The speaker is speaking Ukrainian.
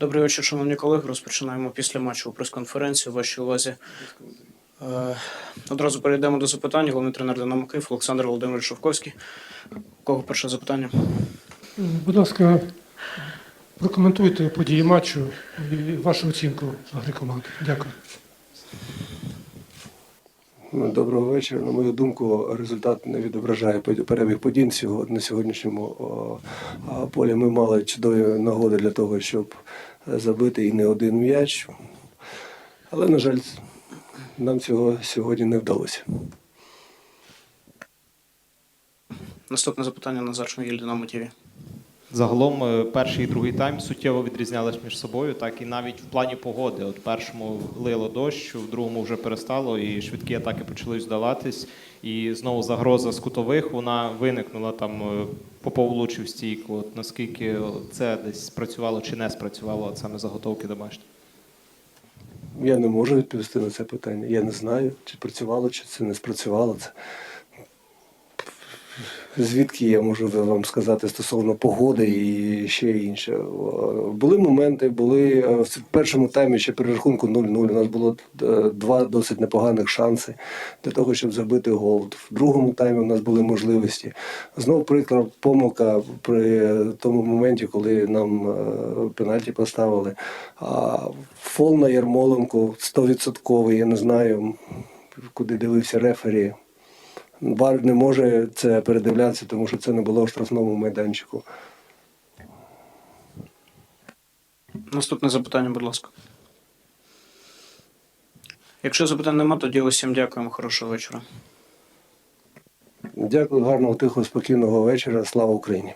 Добрий вечір, шановні колеги. Розпочинаємо після матчу прес-конференцію. Вашій увазі. Е, одразу перейдемо до запитань. Головний тренер Динамо Київ Олександр Володимирович Шовковський. У кого перше запитання? Будь ласка, прокоментуйте події матчу і вашу оцінку гри команди. Дякую. Доброго вечора. На мою думку, результат не відображає перебіг подій на сьогоднішньому полі. Ми мали чудові нагоди для того, щоб забити і не один м'яч. Але, на жаль, нам цього сьогодні не вдалося. Наступне запитання Назар Шмигіль, Динамо ТВ. Загалом е, перший і другий тайм суттєво відрізнялись між собою, так і навіть в плані погоди. От першому лило дощ, в другому вже перестало, і швидкі атаки почали здаватись. І знову загроза з кутових вона виникнула там. е, Попов влучив стійку. От наскільки це десь спрацювало чи не спрацювало от саме заготовки домашні? Я не можу відповісти на це питання. Я не знаю, чи працювало, чи це не спрацювало. Це звідки я можу вам сказати стосовно погоди і ще інше. Були моменти, були е, в першому таймі ще при рахунку 0-0. У нас було е, два досить непоганих шанси для того, щоб забити гол. В другому таймі у нас були можливості. Знов прикра помилка при тому моменті, коли нам е, пенальті поставили. А фол на Ярмоленку 100%, я не знаю, куди дивився рефері. Бар не може це передивлятися, тому що це не було в штрафному майданчику. Наступне запитання, будь ласка. Якщо запитань нема, тоді усім дякуємо. Хорошого вечора. Дякую, гарного, тихого, спокійного вечора. Слава Україні!